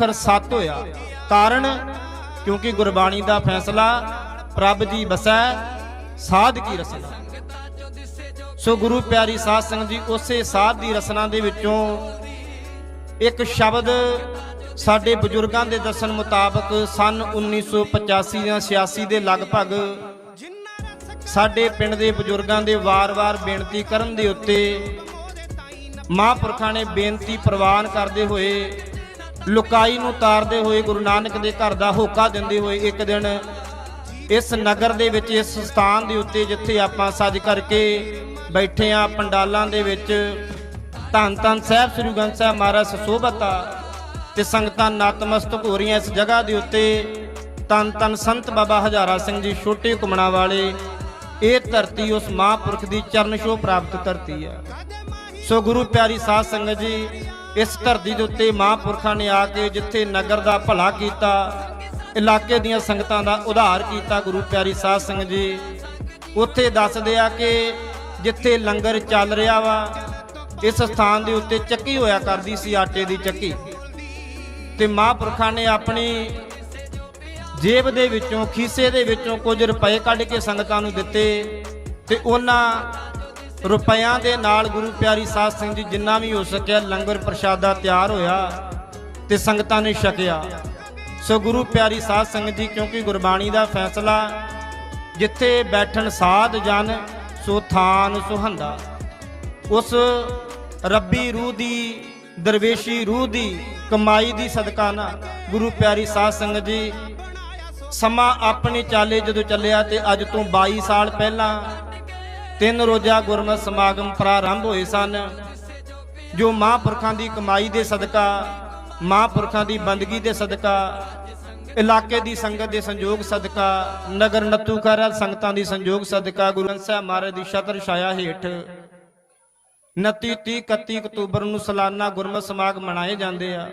ਅੱਖਰ ਸੱਤ ਹੋਇਆ, ਕਾਰਨ ਕਿਉਂਕਿ ਗੁਰਬਾਣੀ ਦਾ ਫੈਸਲਾ ਪ੍ਰਭ ਜੀ ਬਸੈ, ਸਾਧ ਕੀ ਰਸਨਾ? ਸੋ ਗੁਰੂ ਪਿਆਰੀ ਸਾਧ ਸੰਗਤ ਜੀ, ਉਸੇ ਸਾਧ ਦੀ ਰਸਨਾ ਦੇ ਵਿੱਚੋਂ ਇੱਕ ਸ਼ਬਦ ਸਾਡੇ ਬਜ਼ੁਰਗਾਂ ਦੇ ਦੱਸਣ ਮੁਤਾਬਕ ਸਨ 1985 ਜਾਂ 86 ਦੇ ਲਗਭਗ ਸਾਡੇ ਪਿੰਡ ਦੇ ਬਜ਼ੁਰਗਾਂ ਦੇ ਵਾਰ-ਵਾਰ ਬੇਨਤੀ ਕਰਨ ਦੇ ਉੱਤੇ ਮਹਾਂਪੁਰਖਾਂ ਨੇ ਬੇਨਤੀ ਪ੍ਰਵਾਨ ਕਰਦੇ ਹੋਏ ਲੁਕਾਈ ਨੂੰ ਤਾਰਦੇ ਹੋਏ ਗੁਰੂ ਨਾਨਕ ਦੇ ਘਰ ਦਾ ਹੋਕਾ ਦਿੰਦੇ ਹੋਏ ਇੱਕ ਦਿਨ ਇਸ ਨਗਰ ਦੇ ਵਿੱਚ, ਇਸ ਸਥਾਨ ਦੇ ਉੱਤੇ ਜਿੱਥੇ ਆਪਾਂ ਸੱਜ ਕਰਕੇ ਬੈਠੇ ਆ ਪੰਡਾਲਾਂ ਦੇ ਵਿੱਚ, ਧੰਨ ਧੰਨ ਸਾਹਿਬ ਸ੍ਰੀ ਗ੍ਰੰਥ ਸਾਹਿਬ ਮਹਾਰਾਜ ਸੁਸ਼ੋਭਤ ਆ ਤੇ ਸੰਗਤਾਂ ਨਤਮਸਤਕ ਹੋ ਰਹੀਆਂ ਇਸ ਜਗ੍ਹਾ ਦੇ ਉੱਤੇ, ਧੰਨ ਧੰਨ ਸੰਤ ਬਾਬਾ ਹਜ਼ਾਰਾ ਸਿੰਘ ਜੀ ਛੋਟੇ ਕੁਮਣਾ ਵਾਲੇ, ਇਹ ਧਰਤੀ ਉਸ ਮਹਾਂਪੁਰਖ ਦੀ ਚਰਨ ਛੋਹ ਪ੍ਰਾਪਤ ਧਰਤੀ ਆ। ਸੋ ਗੁਰੂ ਪਿਆਰੀ ਸਾਧ ਸੰਗਤ ਜੀ ਇਸ ਧਰਤੀ ਦੇ ਉੱਤੇ ਮਹਾਂਪੁਰਖਾਂ ਨੇ ਆ ਕੇ ਜਿੱਥੇ ਨਗਰ ਦਾ ਭਲਾ ਕੀਤਾ, ਇਲਾਕੇ ਦੀਆਂ ਸੰਗਤਾਂ ਦਾ ਉਧਾਰ ਕੀਤਾ, ਗੁਰੂ ਪਿਆਰੀ ਸਾਧ ਸੰਗਤ ਜੀ, ਉੱਥੇ ਦੱਸਦੇ ਆ ਕਿ ਜਿੱਥੇ ਲੰਗਰ ਚੱਲ ਰਿਹਾ ਵਾ, ਇਸ ਸਥਾਨ ਦੇ ਉੱਤੇ ਚੱਕੀ ਹੋਇਆ ਕਰਦੀ ਸੀ, ਆਟੇ ਦੀ ਚੱਕੀ। ਤੇ ਮਹਾਂਪੁਰਖਾਂ ਨੇ ਆਪਣੀ ਜੇਬ ਦੇ ਵਿੱਚੋਂ, ਖੀਸੇ ਦੇ ਵਿੱਚੋਂ ਕੁਝ ਰੁਪਏ ਕੱਢ ਕੇ ਸੰਗਤਾਂ ਨੂੰ ਦਿੱਤੇ, ਤੇ ਉਹਨਾਂ ਰੁਪਿਆਂ ਦੇ ਨਾਲ ਗੁਰੂ ਪਿਆਰੀ ਸਾਧ ਸਿੰਘ ਜੀ ਜਿੰਨਾ ਵੀ ਹੋ ਸਕਿਆ, ਲੰਗਰ ਪ੍ਰਸ਼ਾਦਾ ਤਿਆਰ ਹੋਇਆ ਤੇ ਸੰਗਤਾਂ ਨੇ ਛਕਿਆ। ਸੋ ਗੁਰੂ ਪਿਆਰੀ ਸਾਧ ਸੰਗਤ ਜੀ, ਕਿਉਂਕਿ ਗੁਰਬਾਣੀ ਦਾ ਫੈਸਲਾ ਜਿੱਥੇ ਬੈਠਣ ਸਾਧ ਜਨ, ਸੋ ਥਾਨ ਸੁਹੰਦਾ ਉਸ ਰੱਬੀ ਰੂਹ ਦੀ, ਦਰਵੇਸ਼ੀ ਰੂਹ ਦੀ, ਕਮਾਈ ਦੀ ਸਦਕਾ ਨਾ ਗੁਰੂ ਪਿਆਰੀ ਸਾਧ ਸੰਗਤ ਜੀ ਸਮਾਂ ਆਪਣੀ ਚਾਲੇ ਜਦੋਂ ਚੱਲਿਆ ਤੇ ਅੱਜ ਤੋਂ 22 ਸਾਲ ਪਹਿਲਾਂ ਤਿੰਨ ਰੋਜ਼ਾ ਗੁਰਮਤਿ ਸਮਾਗਮ ਪ੍ਰਾਰੰਭ ਹੋਏ ਸਨ। ਜੋ ਮਹਾਂਪੁਰਖਾਂ ਦੀ ਕਮਾਈ ਦੇ ਸਦਕਾ, ਮਹਾਂਪੁਰਖਾਂ ਦੀ ਬੰਦਗੀ ਦੇ ਸਦਕਾ, ਇਲਾਕੇ ਦੀ ਸੰਗਤ ਦੇ ਸੰਯੋਗ ਸਦਕਾ, ਨਗਰ ਨੱਤੂ ਸੰਗਤਾਂ ਦੀ ਸੰਯੋਗ ਸਦਕਾ, ਗੁਰੂ ਗ੍ਰੰਥ ਸਾਹਿਬ ਮਹਾਰਾਜ ਦੀ ਛਤਰ ਛਾਇਆ ਹੇਠ 29 30 31 ਅਕਤੂਬਰ ਨੂੰ ਸਾਲਾਨਾ ਗੁਰਮਤਿ ਸਮਾਗਮ ਮਨਾਏ ਜਾਂਦੇ ਆ।